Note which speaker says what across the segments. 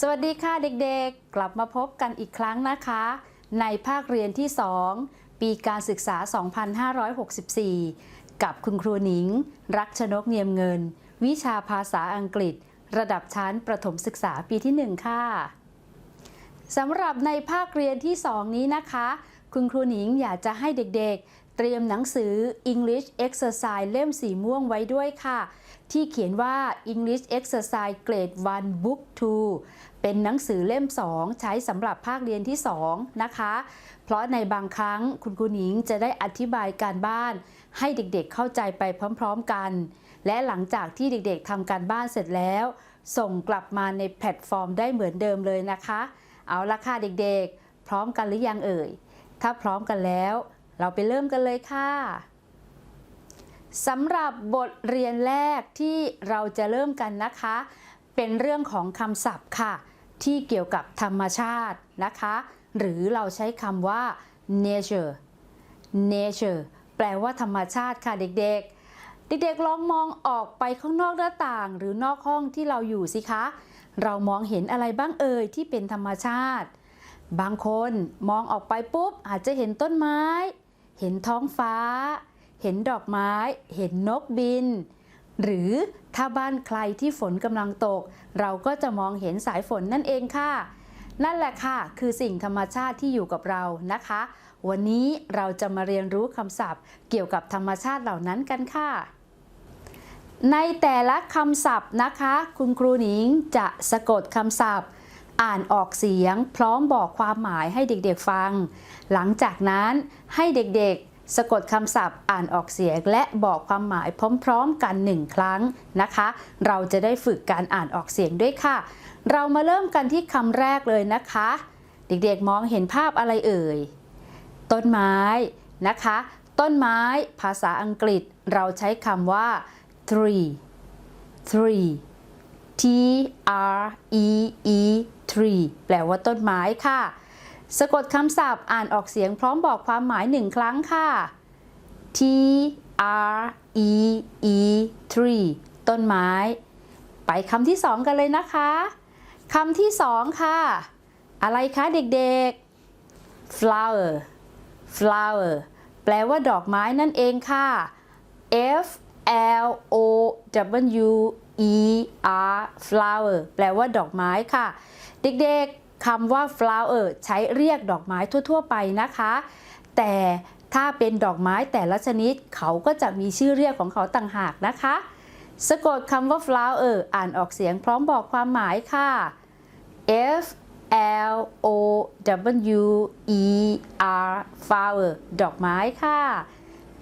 Speaker 1: สวัสดีค่ะเด็กๆ กลับมาพบกันอีกครั้งนะคะ ในภาคเรียนที่ 2 ปีการศึกษา 2564 กับคุณครูหนิง รักชนกเนียมเงิน วิชาภาษาอังกฤษ ระดับชั้นประถมศึกษาปีที่ 1 ค่ะสำหรับในภาคเรียนที่ 2 นี้นะคะ คุณครูหนิงอยากจะให้เด็กๆ เตรียมหนังสือ English Exercise เล่มสีม่วงไว้ด้วยค่ะ ที่เขียนว่า English Exercise Grade 1 Book 2 เป็นหนังสือเล่ม 2 ใช้สำหรับภาคเรียนที่ 2 นะคะ เพราะในบางครั้งคุณครูหนิงจะได้อธิบายการบ้าน ให้เด็กๆเข้าใจไปพร้อมๆกัน และหลังจากที่เด็กๆทำการบ้านเสร็จแล้ว ส่งกลับมาในแพลตฟอร์มได้เหมือนเดิมเลยนะคะ เอาละค่ะเด็กๆ พร้อมกันหรือยังเอ่ย ถ้าพร้อมกันแล้ว เราไปเริ่มกันเลยค่ะสำหรับบทเรียนแรกที่เราจะเริ่มกันนะคะ เป็นเรื่องของคำศัพท์ค่ะ ที่เกี่ยวกับธรรมชาตินะคะ หรือเราใช้คำว่า nature nature แปลว่าธรรมชาติค่ะเด็กๆ เด็กๆลองมองออกไปข้างนอกหน้าต่าง หรือนอกห้องที่เราอยู่สิคะ เรามองเห็นอะไรบ้างเอ่ยที่เป็นธรรมชาติ บางคนมองออกไปปุ๊บอาจจะเห็นต้นไม้ เห็นท้องฟ้า เห็นดอกไม้ เห็นนกบิน หรือถ้าบ้านใครที่ฝนกำลังตก เราก็จะมองเห็นสายฝนนั่นเองค่ะ นั่นแหละค่ะ คือสิ่งธรรมชาติที่อยู่กับเรานะคะ วันนี้เราจะมาเรียนรู้คำศัพท์ เกี่ยวกับธรรมชาติเหล่านั้นกันค่ะในแต่ละคำศัพท์นะคะ คุณครูหนิงจะสะกดคำศัพท์ อ่านออกเสียง พร้อมบอกความหมายให้เด็กๆฟัง หลังจากนั้นให้เด็กๆ สะกดคำศัพท์ อ่านออกเสียง และบอกความหมายพร้อมๆกันหนึ่งครั้งนะคะ เราจะได้ฝึกการอ่านออกเสียงด้วยค่ะ เรามาเริ่มกันที่คำแรกเลยนะคะ เด็กๆมองเห็นภาพอะไรเอ่ย ต้นไม้นะคะ ต้นไม้ภาษาอังกฤษเราใช้คำว่า tree tree T R E E tree แปลว่าต้นไม้ค่ะ สะกดคำศัพท์อ่านออกเสียงพร้อมบอกความหมายหนึ่งครั้งค่ะ T R E E tree ต้นไม้ ไปคำที่สองกันเลยนะคะคำที่สองค่ะ อะไรคะเด็กๆ flower flower แปลว่าดอกไม้นั่นเองค่ะ F L O W E R flower แปลว่าดอกไม้ค่ะ เด็กๆคำว่า flower ใช้เรียกดอกไม้ทั่ว ๆ ไปนะคะ แต่ถ้าเป็นดอกไม้แต่ละชนิดเขาก็จะมีชื่อเรียกของเขาต่างหากนะคะ สะกดคำว่า flower อ่านออกเสียงพร้อมบอกความหมายค่ะ F L O W E R flower ดอกไม้ค่ะ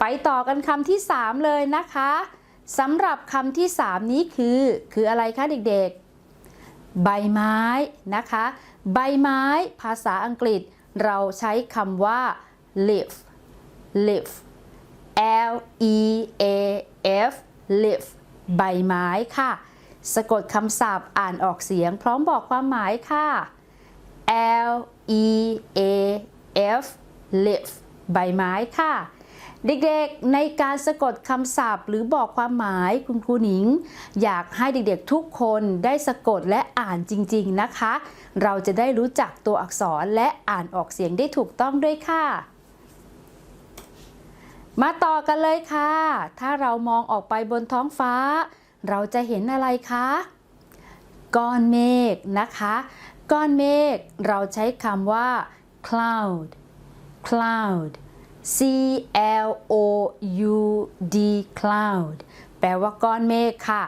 Speaker 1: ไปต่อกันคำที่ 3 เลยนะคะสำหรับคำที่ 3 นี้คือ คืออะไรคะเด็กๆ ใบไม้นะคะ ใบไม้ภาษาอังกฤษ เราใช้คำว่า leaf leaf L E A F leaf ใบไม้ค่ะ สะกดคำศัพท์อ่านออกเสียงพร้อมบอกความหมายค่ะ L E A F leaf ใบไม้ค่ะ เด็กๆ ในการสะกดคำศัพท์ หรือบอกความหมายคุณครูหนิง อยากให้เด็กๆทุกคนได้สะกดและอ่านจริง ๆนะคะ เราจะได้รู้จักตัวอักษรและอ่านออกเสียงได้ถูกต้องด้วยค่ะ มาต่อกันเลยค่ะ ถ้าเรามองออกไปบนท้องฟ้า เราจะเห็นอะไรคะก้อนเมฆนะคะ ก้อนเมฆเราใช้คำว่า cloud cloud C L O U D cloud แปลว่าก้อนเมฆค่ะ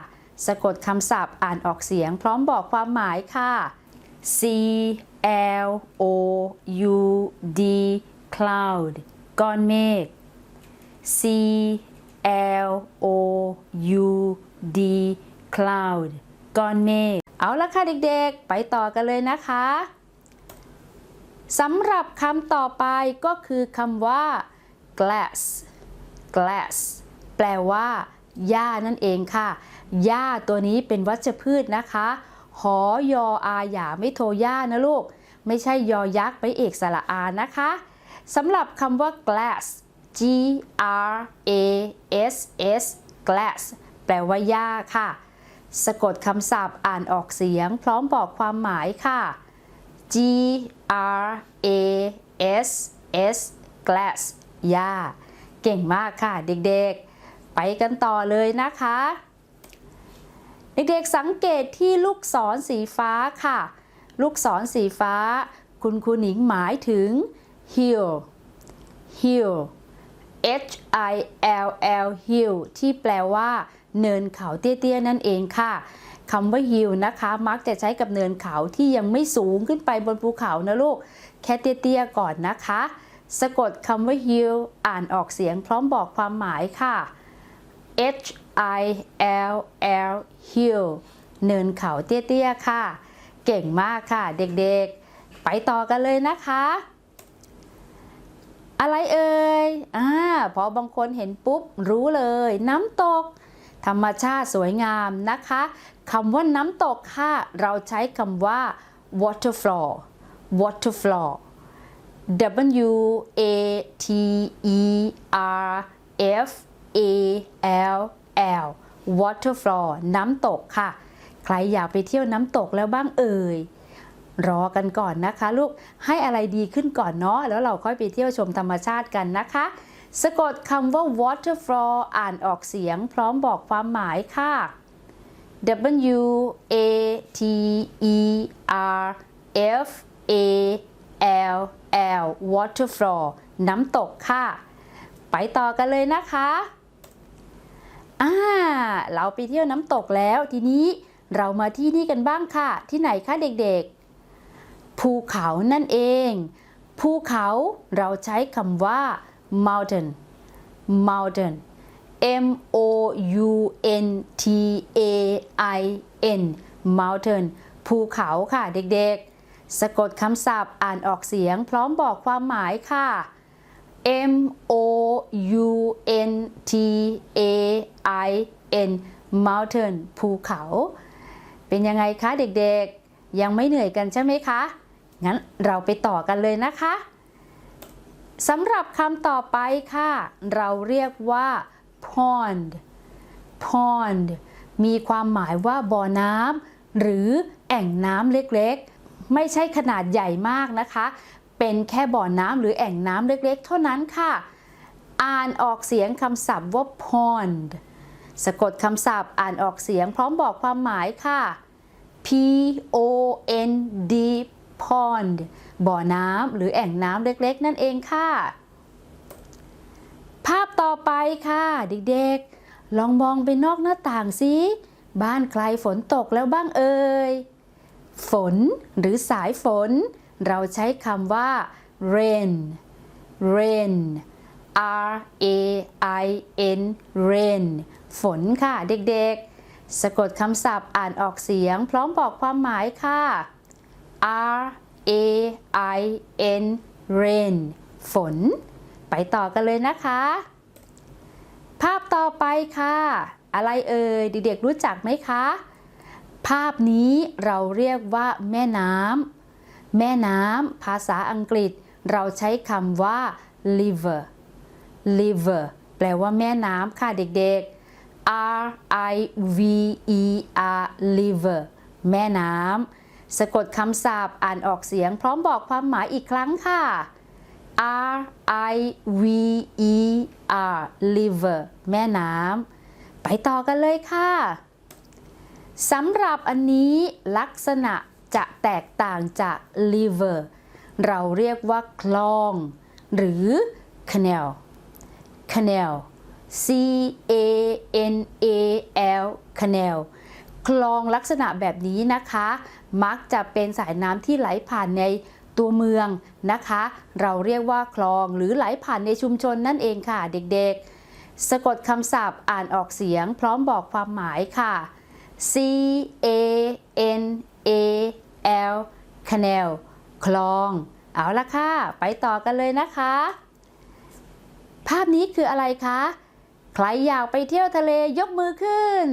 Speaker 1: สะกดคำศัพท์อ่านออกเสียงพร้อมบอกความหมายค่ะ C L O U D cloud ก้อนเมฆ C L O U D cloud ก้อนเมฆ เอาละค่ะเด็กๆ ไปต่อกันเลยนะคะ สำหรับคำต่อไปก็คือคำว่า glass glass แปลว่าหญ้านั่นเองค่ะ หญ้าตัวนี้เป็นวัชพืชนะคะ หอยออาหยาไม่โทหญ้านะลูก ไม่ใช่ยอยักษ์ไปเอกสระอานะคะสำหรับคำว่า glass G R A S S glass แปลว่าหญ้าค่ะ สะกดคำศัพท์อ่านออกเสียง พร้อมบอกความหมายค่ะ G R A S S glass ยาเก่งมากค่ะเด็กๆ ไปกันต่อเลยนะคะ เด็กๆสังเกตที่ลูกศรสีฟ้าค่ะ ลูกศรสีฟ้า คุณครูหนิงหมายถึง hill hill H I L L hill ที่แปลว่า เนินเขาเตี้ยๆ นั่นเองค่ะ คำว่า hill นะคะ มักจะใช้กับเนินเขาที่ยังไม่สูงขึ้นไปบนภูเขานะลูก แค่เตี้ยๆก่อนนะคะ สะกดคำว่า hill อ่านออกเสียงพร้อมบอกความหมายค่ะ H I L L hill เนินเขาเตี้ยๆค่ะ เก่งมากค่ะ เด็กๆ ไปต่อกันเลยนะคะ อะไรเอ่ยอ่าพอบางคนเห็นปุ๊บรู้เลย น้ำตก ธรรมชาติสวยงามนะคะ คำว่าน้ำตกค่ะ เราใช้คำว่า waterfall waterfall W A T E R F A L L waterfall น้ำตกค่ะ ใครอยากไปเที่ยวน้ำตกแล้วบ้างเอ่ย รอกันก่อนนะคะ ลูก ให้อะไรดีขึ้นก่อนเนาะ แล้วเราค่อยไปเที่ยวชมธรรมชาติกันนะคะ สะกดคำว่า waterfall อ่านออกเสียง พร้อมบอกความหมายค่ะ W A T E R F A L L waterfall น้ำตกค่ะ ไปต่อกันเลยนะคะอ่าเราไปเที่ยวน้ำตกแล้วทีนี้เรามาที่นี่กันบ้างค่ะ ที่ไหนคะเด็กๆ ภูเขานั่นเอง ภูเขาเราใช้คำว่า mountain mountain M O U N T A I N mountain ภูเขาค่ะเด็กๆ สะกดคำศัพท์อ่านออกเสียงพร้อมบอกความหมายค่ะ M O U N T A I N mountain ภูเขา เป็นยังไงคะเด็กๆ ยังไม่เหนื่อยกันใช่ไหมคะ งั้นเราไปต่อกันเลยนะคะสำหรับคำต่อไปค่ะ เราเรียกว่า pond pond มีความหมายว่าบ่อน้ำหรือแอ่งน้ำเล็กๆ ไม่ใช่ขนาดใหญ่มากนะคะ เป็นแค่บ่อน้ำหรือแอ่งน้ำเล็กๆ เท่านั้นค่ะ อ่านออกเสียงคำศัพท์ว่า pond สะกดคำศัพท์อ่านออกเสียงพร้อมบอกความหมายค่ะ P O N D pond บ่อน้ำหรือแอ่งน้ำเล็กๆ นั่นเองค่ะ ภาพต่อไปค่ะเด็กๆ ลองมองไปนอกหน้าต่างสิ บ้านใครฝนตกแล้วบ้างเอ่ย ฝนหรือสายฝน เราใช้คำว่า rain rain R A I N rain ฝนค่ะเด็กๆ สะกดคำศัพท์อ่านออกเสียง พร้อมบอกความหมายค่ะ R A I N rain ฝน ไปต่อกันเลยนะคะ ภาพต่อไปค่ะ อะไรเอ่ยเด็กๆรู้จักไหมคะ ภาพนี้เราเรียกว่าแม่น้ำแม่น้ำภาษาอังกฤษ เราใช้คำว่า river river แปลว่าแม่น้ำค่ะเด็กๆ R I V E R river แม่น้ำสะกดคำศัพท์อ่านออกเสียงพร้อมบอกความหมายอีกครั้งค่ะ R I V E R river แม่น้ำไปต่อกันเลยค่ะสำหรับอันนี้ลักษณะจะแตกต่างจาก river เราเรียกว่าคลอง หรือ canal canal C A N A L canal คลองลักษณะแบบนี้นะคะ มักจะเป็นสายน้ำที่ไหลผ่านใน ตัวเมืองนะคะ เราเรียกว่าคลองหรือไหลผ่านในชุมชนนั่นเองค่ะเด็กๆ สะกดคำศัพท์อ่านออกเสียง พร้อมบอกความหมายค่ะ C A N A L canal คลอง เอาละค่ะ ไปต่อกันเลยนะคะ ภาพนี้คืออะไรคะ ใครอยากไปเที่ยวทะเลยกมือขึ้น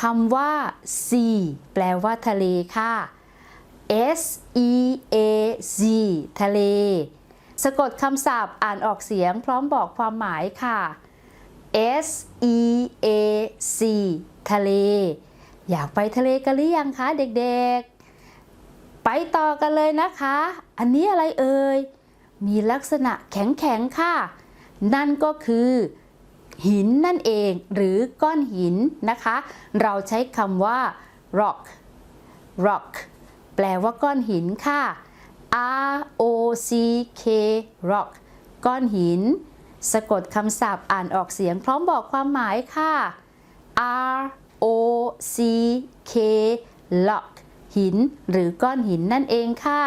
Speaker 1: คำว่า sea แปลว่าทะเลค่ะ S E A Z ทะเล สะกดคำศัพท์อ่านออกเสียงพร้อมบอกความหมายค่ะ S E A C ทะเล อยากไปทะเลกันหรือยังคะเด็กๆ ไปต่อกันเลยนะคะ อันนี้อะไรเอ่ย มีลักษณะแข็งๆค่ะ นั่นก็คือหินนั่นเองหรือก้อนหินนะคะ เราใช้คำว่า rock rock แปลว่าก้อนหินค่ะ R O C K rock ก้อนหิน สะกดคำศัพท์อ่านออกเสียงพร้อมบอกความหมายค่ะ R O C K rock หินหรือก้อนหินนั่นเองค่ะ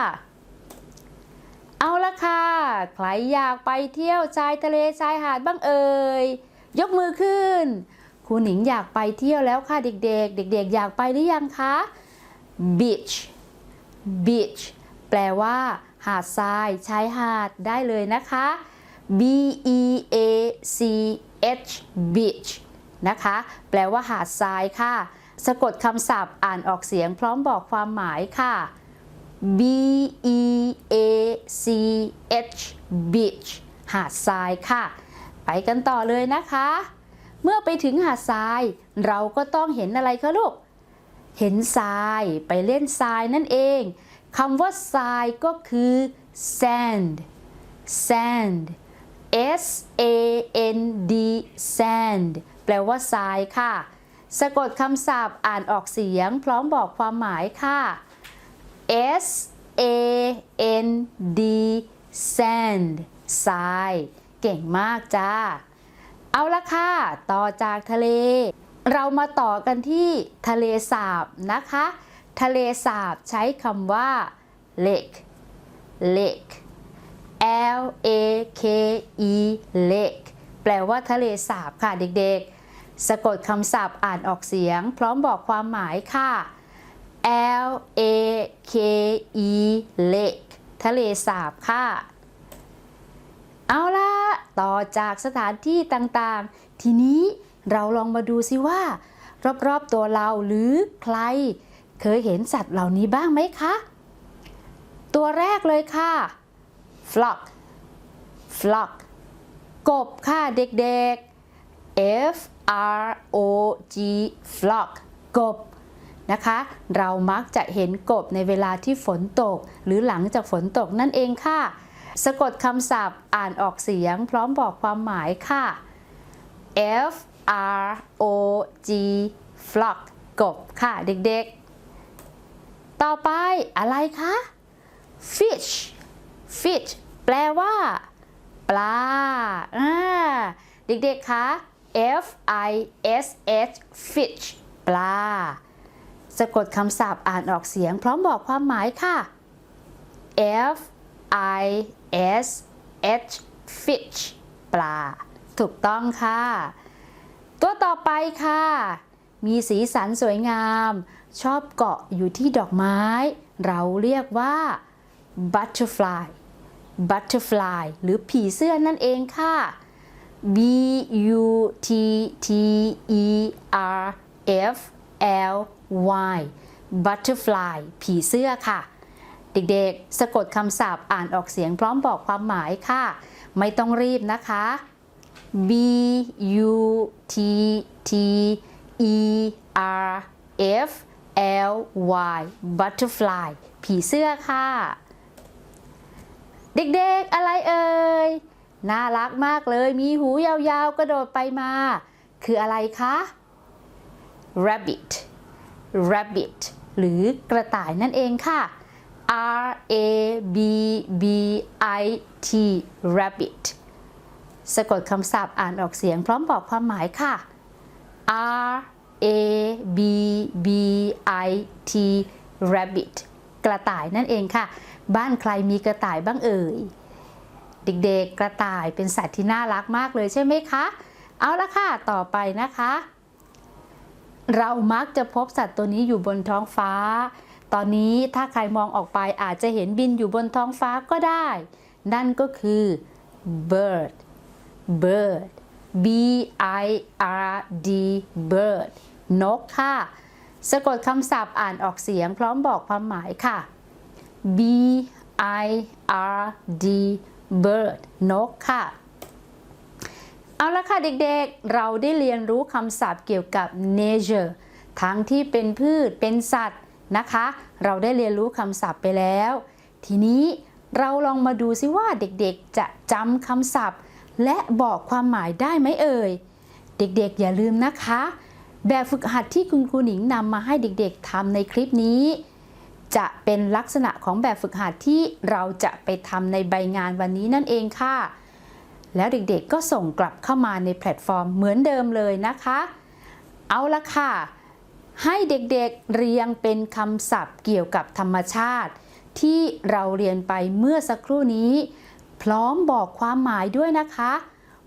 Speaker 1: เอาละค่ะ ใครอยากไปเที่ยวชายทะเลชายหาดบ้างเอ่ย ยกมือขึ้น ครูหนิงอยากไปเที่ยวแล้วค่ะเด็กๆ เด็กๆ อยากไปหรือยังคะ beach beach แปลว่า หาดทรายชายหาดได้เลยนะคะ B E A C H beach นะคะ แปลว่าหาดทรายค่ะ สะกดคำศัพท์อ่านออกเสียงพร้อมบอกความหมายค่ะ B E A C H beach หาดทรายค่ะ ไปกันต่อเลยนะคะ เมื่อไปถึงหาดทราย เราก็ต้องเห็นอะไรคะลูก เห็นทรายไปเล่นทรายนั่นเอง คำว่าทรายก็คือ sand sand S A N D sand แปลว่าทรายค่ะ สะกดคำศัพท์อ่านออกเสียง พร้อมบอกความหมายค่ะ S A N D sand ทราย เก่งมากจ้า เอาละค่ะ ต่อจากทะเล เรามาต่อกันที่ทะเลสาบนะคะ ทะเลสาบใช้คำว่า lake lake L A K E lake แปลว่าทะเลสาบค่ะเด็กๆ สะกดคำศัพท์อ่านออกเสียง พร้อมบอกความหมายค่ะ L A K E lake ทะเลสาบค่ะ เอาล่ะ ต่อจากสถานที่ต่างๆ ทีนี้เราลองมาดูซิว่า รอบๆตัวเราหรือใคร เคยเห็นสัตว์เหล่านี้บ้างไหมคะ ตัวแรกเลยค่ะ flock flock กบค่ะเด็กๆ F R O G flock กบนะคะ เรามักจะเห็นกบในเวลาที่ฝนตก หรือหลังจากฝนตกนั่นเองค่ะ สะกดคำศัพท์อ่านออกเสียงพร้อมบอกความหมายค่ะ F R O G flock กบค่ะเด็กๆ ต่อไปอะไรคะ fish fish แปลว่า ปลาอ่าเด็กๆคะ F I S H fish ปลา สะกดคำศัพท์อ่านออกเสียงพร้อมบอกความหมายค่ะ F I S H fish ปลา ถูกต้องค่ะ ตัวต่อไปค่ะ มีสีสันสวยงาม ชอบเกาะอยู่ที่ดอกไม้ เราเรียกว่า butterfly butterfly หรือผีเสื้อนั่นเองค่ะ B U T T E R F L Y butterfly ผีเสื้อค่ะ เด็กๆ สะกดคำศัพท์อ่านออกเสียงพร้อมบอกความหมายค่ะ ไม่ต้องรีบนะคะ B U T T E R F L Y butterfly ผีเสื้อค่ะ เด็กๆอะไรเอ่ย น่ารักมากเลย มีหูยาวๆ กระโดดไปมา คืออะไรคะ rabbit rabbit หรือกระต่ายนั่นเองค่ะ R A B B I T rabbit สะกดคำศัพท์อ่านออกเสียงพร้อมบอกความหมายค่ะ R A B B I T rabbit กระต่ายนั่นเองค่ะ บ้านใครมีกระต่ายบ้างเอ่ย เด็กๆกระต่ายเป็นสัตว์ที่น่ารักมากเลยใช่ไหมคะ เอาละค่ะ ต่อไปนะคะ เรามักจะพบสัตว์ตัวนี้อยู่บนท้องฟ้า ตอนนี้ถ้าใครมองออกไปอาจจะเห็นบินอยู่บนท้องฟ้าก็ได้ นั่นก็คือ bird bird B I R D bird นกค่ะ สะกดคำศัพท์อ่านออกเสียงพร้อมบอกความหมายค่ะ B I R D bird นกค่ะ เอาละค่ะเด็กๆ เราได้เรียนรู้คำศัพท์เกี่ยวกับ nature ทั้งที่เป็นพืชเป็นสัตว์นะคะ เราได้เรียนรู้คำศัพท์ไปแล้ว ทีนี้เราลองมาดูซิว่าเด็กๆจะจำคำศัพท์ และบอกความหมายได้ไหมเอ่ย เด็กๆอย่าลืมนะคะ แบบฝึกหัดที่คุณครูหนิงนำมาให้เด็กๆทำในคลิปนี้ จะเป็นลักษณะของแบบฝึกหัดที่เราจะไปทำในใบงานวันนี้นั่นเองค่ะ แล้วเด็กๆก็ส่งกลับเข้ามาในแพลตฟอร์มเหมือนเดิมเลยนะคะ เอาละค่ะ ให้เด็กๆเรียงเป็นคำศัพท์เกี่ยวกับธรรมชาติ ที่เราเรียนไปเมื่อสักครู่นี้ พร้อมบอกความหมายด้วยนะคะ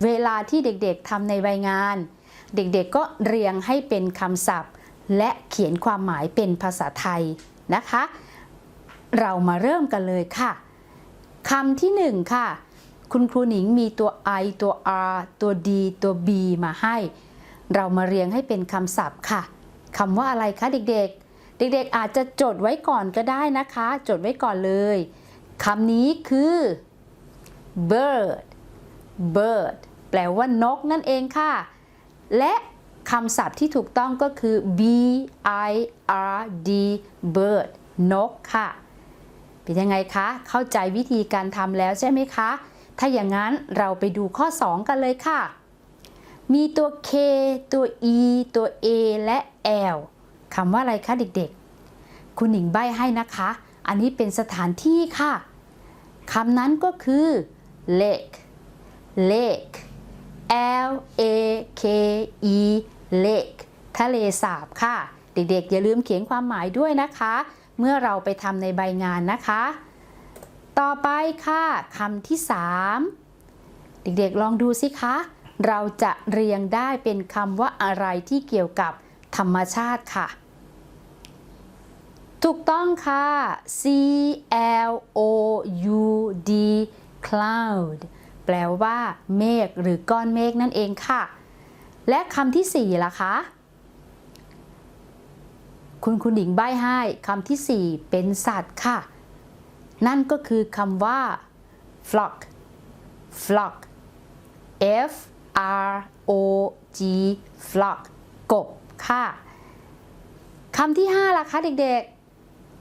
Speaker 1: เวลาที่เด็กๆทำในใบงาน เด็กๆก็เรียงให้เป็นคำศัพท์ และเขียนความหมายเป็นภาษาไทยนะคะ เรามาเริ่มกันเลยค่ะคำที่หนึ่งค่ะ คุณครูหนิงมีตัว I ตัว R ตัว D ตัว B มาให้ เรามาเรียงให้เป็นคำศัพท์ค่ะคำว่าอะไรคะเด็กๆ เด็กๆอาจจะจดไว้ก่อนก็ได้นะคะ จดไว้ก่อนเลยคำนี้คือ bird bird แปลว่านกนั่นเองค่ะ และคำศัพท์ที่ถูกต้องก็คือ b i r d bird นกค่ะ เป็นยังไงคะ เข้าใจวิธีการทำแล้วใช่ไหมคะ ถ้าอย่างนั้นเราไปดูข้อ 2 กันเลยค่ะ มีตัว K ตัว E ตัว A และ L คำว่าอะไรคะเด็กๆ คุณหนิงใบ้ให้นะคะ อันนี้เป็นสถานที่ค่ะ คำนั้นก็คือ lake lake L A K E lake ทะเลสาบค่ะ เด็กๆ อย่าลืมเขียนความหมายด้วยนะคะ เมื่อเราไปทำในใบงานนะคะ ต่อไปค่ะคำที่ 3 เด็กๆ ลองดูสิคะ เราจะเรียงได้เป็นคำว่าอะไรที่เกี่ยวกับธรรมชาติค่ะ ถูกต้องค่ะ C L O U D cloud แปลว่า เมฆหรือก้อนเมฆนั่นเองค่ะ และคำที่4ล่ะคะ คุณคุณหญิงใบ้ให้คำที่ 4 เป็นสัตว์ค่ะ นั่นก็คือคำว่า flock flock F R O G flock กบค่ะคำที่5ล่ะคะเด็ก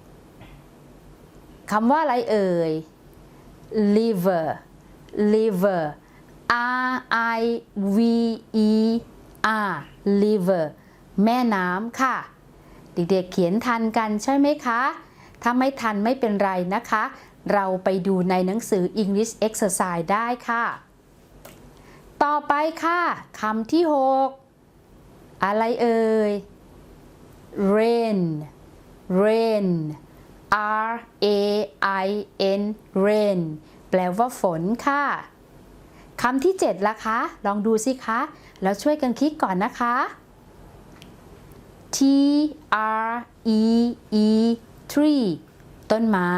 Speaker 1: ๆคำว่าอะไรเอ่ย liver liver R I V E R liver แม่น้ำค่ะ เด็กๆเขียนทันกันใช่ไหมคะ ถ้าไม่ทันไม่เป็นไรนะคะ เราไปดูในหนังสือ English Exercise ได้ค่ะ ต่อไปค่ะคำที่ 6 อะไรเอ่ย rain rain R A I N rain ลว่าฝนค่ะคำที่7ล่ะคะ ลองดูสิคะ แล้วช่วยกันคลิกก่อนนะคะ T R E E tree ต้นไม้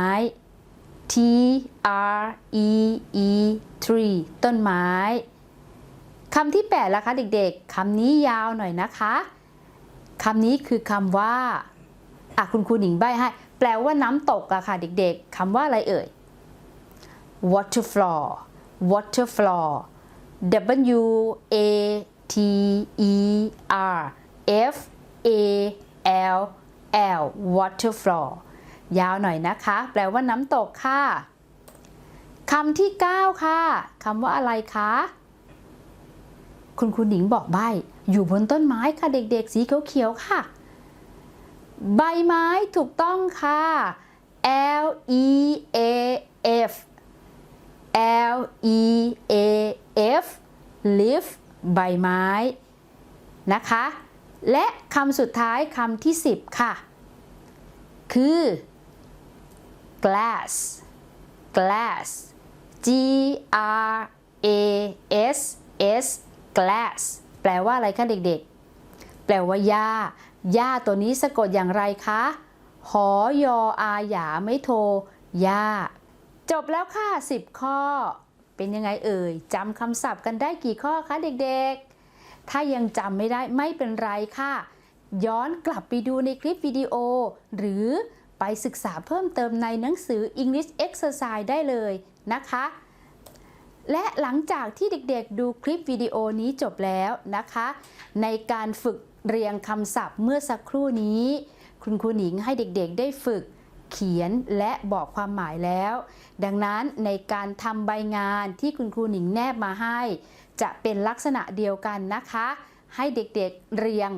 Speaker 1: T R E E tree ต้นไม้คำที่8ล่ะคะเด็กๆคำนี้ยาวหน่อยนะคะคำนี้คือคำว่าอะคุณครูหนิงใบให้ แปลว่าน้ำตกอะค่ะเด็กๆคำว่าอะไรเอ่ย water floor water floor W A T E R F A L L water floor ยาวหน่อยนะคะ แปลว่าน้ำตกค่ะคำที่ 9 ค่ะคำว่าอะไรคะ คุณคุณหญิงบอกใบ อยู่บนต้นไม้ค่ะเด็กๆ สีเขียวๆค่ะ ใบไม้ถูกต้องค่ะ L E A F L E A F leaf ใบไม้นะคะ และคำสุดท้ายคำที่ 10 ค่ะ คือ glass glass G R A S S glass แปลว่าอะไรคะเด็กๆ แปลว่าหญ้าหญ้าตัวนี้สะกดอย่างไรคะ หอยออาหยาไม่โทหญ้า จบแล้วค่ะ 10 ข้อ เป็นยังไงเอ่ยจำคำศัพท์กันได้กี่ข้อคะเด็กๆ ถ้ายังจำไม่ได้ไม่เป็นไรค่ะ ย้อนกลับไปดูในคลิปวิดีโอ หรือไปศึกษาเพิ่มเติมในหนังสือ English Exercise ได้เลยนะคะ และหลังจากที่เด็กๆ ดูคลิปวิดีโอนี้จบแล้วนะคะ ในการฝึกเรียงคำศัพท์เมื่อสักครู่นี้ คุณครูหนิงให้เด็กๆ ได้ฝึก เขียนและบอกความหมายแล้ว ดังนั้นในการทำใบงานที่คุณครูหนิงแนบมาให้ จะเป็นลักษณะเดียวกันนะคะ ให้เด็กๆเรียง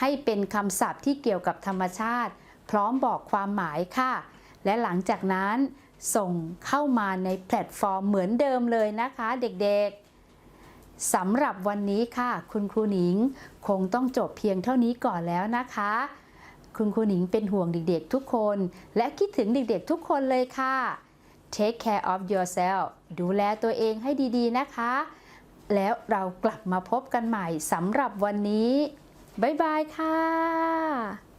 Speaker 1: ให้เป็นคำศัพท์ที่เกี่ยวกับธรรมชาติ พร้อมบอกความหมายค่ะ และหลังจากนั้นส่งเข้ามาในแพลตฟอร์มเหมือนเดิมเลยนะคะเด็กๆสำหรับวันนี้ค่ะ คุณครูหนิง คงต้องจบเพียงเท่านี้ก่อนแล้วนะคะ คุณครูหนิงเป็นห่วงเด็กๆทุกคน และคิดถึงเด็กๆทุกคนเลยค่ะ Take care of yourself ดูแลตัวเองให้ดีๆนะคะ แล้วเรากลับมาพบกันใหม่สำหรับวันนี้ บ๊ายบายค่ะ